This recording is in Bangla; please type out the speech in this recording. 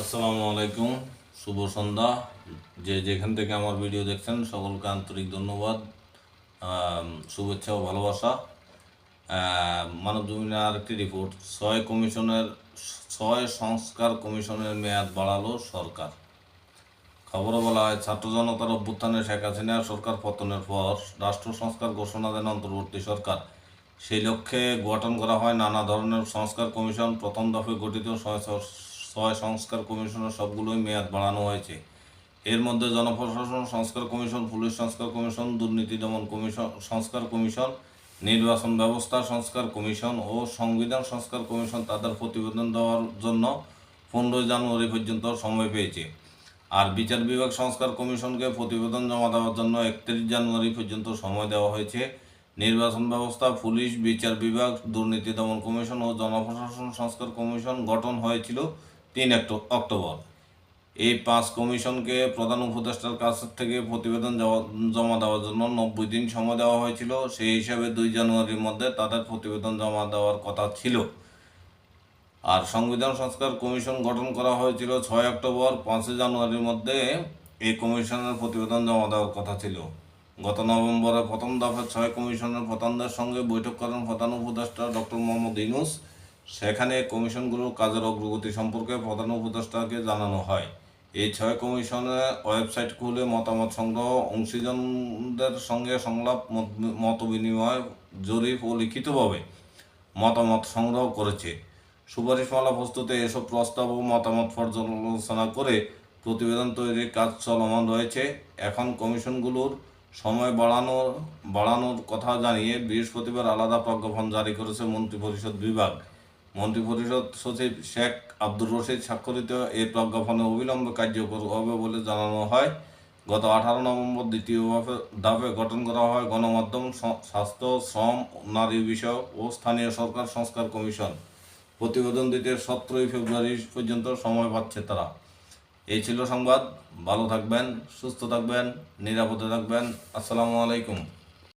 আসসালামু আলাইকুম, শুভ সন্ধ্যা। যে যেখান থেকে আমার ভিডিও দেখছেন, সকলকে আন্তরিক ধন্যবাদ শুভেচ্ছা ও ভালোবাসা। মানব জমিনের আরেকটি রিপোর্ট ছয় কমিশনের, ছয় সংস্কার কমিশনের মেয়াদ বাড়ালো সরকার। খবরে বলা হয়, ছাত্র জনতার অভ্যুত্থানে শেখ হাসিনার সরকার পতনের পর রাষ্ট্র সংস্কার ঘোষণা দেন অন্তর্বর্তী সরকার। সেই লক্ষ্যে গঠন করা হয় নানা ধরনের সংস্কার কমিশন, প্রথম দফে গঠিত ছয় সংস্কার কমিশনের সবগুলোই মেয়াদ বাড়ানো হয়েছে। এর মধ্যে জনপ্রশাসন সংস্কার কমিশন, পুলিশ সংস্কার কমিশন, দুর্নীতি দমন কমিশন, সংস্কার কমিশন, নির্বাচন ব্যবস্থা সংস্কার কমিশন ও সংবিধান সংস্কার কমিশন তাদের প্রতিবেদন দেওয়ার জন্য পনেরোই জানুয়ারি পর্যন্ত সময় পেয়েছে। আর বিচার বিভাগ সংস্কার কমিশনকে প্রতিবেদন জমা দেওয়ার জন্য একত্রিশ জানুয়ারি পর্যন্ত সময় দেওয়া হয়েছে। নির্বাচন ব্যবস্থা, পুলিশ, বিচার বিভাগ, দুর্নীতি দমন কমিশন ও জনপ্রশাসন সংস্কার কমিশন গঠন হয়েছিল তিন অক্টোবর। এই পাঁচ কমিশনকে প্রধান উপদেষ্টার কাছ থেকে প্রতিবেদন জমা- দেওয়ার জন্য নব্বই দিন সময় দেওয়া হয়েছিল। সেই হিসাবে দুই জানুয়ারির মধ্যে তাদের প্রতিবেদন জমা দেওয়ার কথা ছিল। আর সংবিধান সংস্কার কমিশন গঠন করা হয়েছিল ছয় অক্টোবর। পাঁচই জানুয়ারির মধ্যে এই কমিশনের প্রতিবেদন জমা দেওয়ার কথা ছিল। গত নভেম্বরে প্রথম দফে ছয় কমিশনের প্রধানদের সঙ্গে বৈঠক করেন প্রধান উপদেষ্টা ডক্টর মোহাম্মদ ইনুস সেখানে কমিশনগুলোর কাজের অগ্রগতি সম্পর্কে প্রধান উপদেষ্টাকে জানানো হয়। এই ছয় কমিশনের ওয়েবসাইট খুলে মতামত সংগ্রহ, অংশীজনদের সঙ্গে সংলাপ মত বিনিময়, জরিপ ও লিখিতভাবে মতামত সংগ্রহ করেছে। সুপারিশমালা প্রস্তুতে এসব প্রস্তাব ও মতামত পর্যালোচনা করে প্রতিবেদন তৈরির কাজ চলমান রয়েছে। এখন কমিশনগুলোর সময় বাড়ানোর বাড়ানোর কথা জানিয়ে বৃহস্পতিবার আলাদা প্রজ্ঞাপন জারি করেছে মন্ত্রিপরিষদ বিভাগ। মন্ত্রিপরিষদ সচিব শেখ আব্দুর রশিদ স্বাক্ষরিত এই প্রজ্ঞাপনে অবিলম্বে কার্যকর হবে বলে জানানো হয়। গত আঠারো নভেম্বর দ্বিতীয় ধাপে গঠন করা হয় গণমাধ্যম স্বাস্থ্য, শ্রম, নারী বিষয়ক ও স্থানীয় সরকার সংস্কার কমিশন। প্রতিবেদন দিতে সতেরোই ফেব্রুয়ারি পর্যন্ত সময় পাচ্ছে তারা। এই ছিল সংবাদ। ভালো থাকবেন, সুস্থ থাকবেন, নিরাপদে থাকবেন। আসসালামু আলাইকুম।